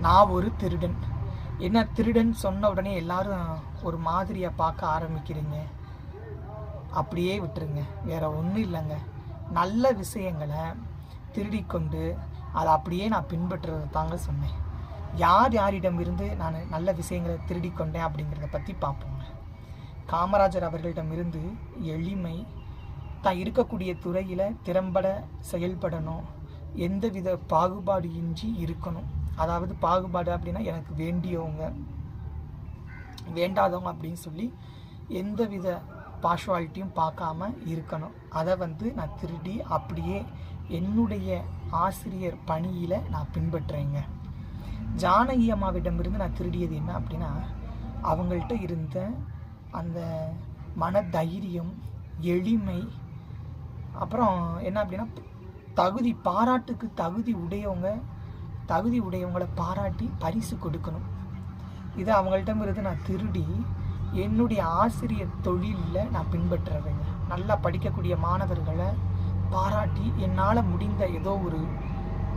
நான் ஒரு திருடன். என்ன திருடன் சொன்ன உடனே எல்லாரும் ஒரு மாதிரியாக பார்க்க ஆரம்பிக்கிறீங்க. அப்படியே விட்டுருங்க. வேற ஒன்றும் இல்லைங்க. நல்ல விஷயங்களை திருடிக்கொண்டு அதை அப்படியே நான் பின்பற்றுறது தாங்க சொன்னேன். யார் யாரிடம் இருந்து நான் நல்ல விஷயங்களை திருடிக்கொண்டேன் அப்படிங்கிறத பற்றி பார்ப்போங்க. காமராஜர் அவர்களிடமிருந்து எளிமை தான் இருக்கக்கூடிய துறையில் திறம்பட செயல்படணும். எந்தவித பாகுபாடு இன்றி இருக்கணும். அதாவது பாகுபாடு அப்படின்னா எனக்கு வேண்டியவங்க வேண்டாதவங்க அப்படின்னு சொல்லி எந்தவித பார்ஷுவாலிட்டியும் பார்க்காம இருக்கணும். அதை வந்து நான் திருடி அப்படியே என்னுடைய ஆசிரியர் பணியில் நான் பின்பற்றுறேங்க ஜானகி அம்மாவிடமிருந்து நான் திருடியது என்ன அப்படின்னா அவங்கள்ட்ட இருந்த அந்த மன தைரியம் எளிமை அப்புறம் என்ன அப்படின்னா தகுதி பாராட்டுக்கு தகுதி உடையவங்க தகுதி உடையவங்களை பாராட்டி பரிசு கொடுக்கணும். இதை அவங்கள்ட்ட இருந்து நான் திருடி என்னுடைய ஆசிரியர் தொழிலில் நான் பின்பற்றுறேங்க. நல்லா படிக்கக்கூடிய மாணவர்களை பாராட்டி என்னால் முடிந்த ஏதோ ஒரு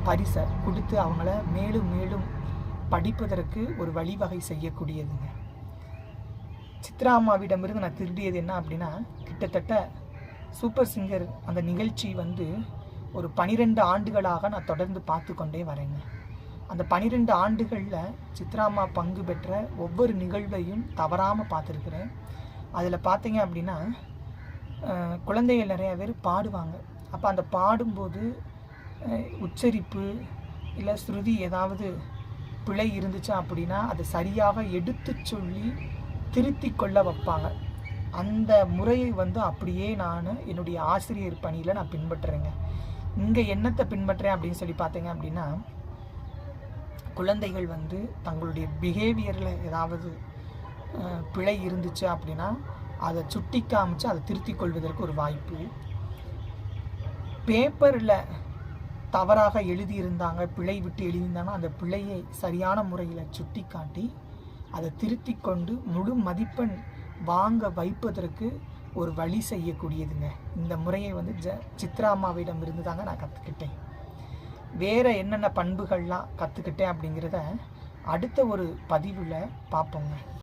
பரிசை கொடுத்து அவங்கள மேலும் மேலும் படிப்பதற்கு ஒரு வழிவகை செய்யக்கூடியதுங்க. சித்ராமாவிடமிருந்து நான் திருடியது என்ன அப்படின்னா கிட்டத்தட்ட சூப்பர் சிங்கர் அந்த நிகழ்ச்சி வந்து ஒரு பனிரெண்டு ஆண்டுகளாக நான் தொடர்ந்து பார்த்து கொண்டே வரேங்க. அந்த பனிரெண்டு ஆண்டுகளில் சித்ராமா பங்கு பெற்ற ஒவ்வொரு நிகழ்வையும் தவறாமல் பார்த்துருக்குறேன். அதில் பார்த்தீங்க அப்படின்னா குழந்தைகள் நிறைய பேர் பாடுவாங்க. அப்போ அந்த பாடும்போது உச்சரிப்பு இல்லை ஸ்ருதி ஏதாவது பிழை இருந்துச்சு அப்படின்னா அதை சரியாக எடுத்து சொல்லி திருத்தி கொள்ள வைப்பாங்க. அந்த முறையை வந்து அப்படியே நான் என்னுடைய ஆசிரியர் பணியில் நான் பின்பற்றுறேங்க. இங்கே என்னத்தை பின்பற்றேன் அப்படின்னு சொல்லி பார்த்தீங்க அப்படின்னா குழந்தைகள் வந்து தங்களுடைய பிஹேவியரில் ஏதாவது பிழை இருந்துச்சு அப்படின்னா அதை சுட்டி காமிச்சு அதை திருத்திக் கொள்வதற்கு ஒரு வாய்ப்பு. பேப்பரில் தவறாக எழுதியிருந்தாங்க பிழை விட்டு எழுதியிருந்தாங்கன்னா அந்த பிழையை சரியான முறையில் சுட்டி காட்டி அதை திருத்தி கொண்டு முழு மதிப்பெண் வாங்க வைப்பதற்கு ஒரு வழி செய்யக்கூடியதுங்க. இந்த முறையை வந்து ஜ சித்ரா அம்மாவிடம் இருந்து தாங்க நான் கற்றுக்கிட்டேன் வேறு என்னென்ன பண்புகள்லாம் கற்றுக்கிட்டேன் அப்படிங்கிறத அடுத்த ஒரு பதிவில் பார்ப்போங்க.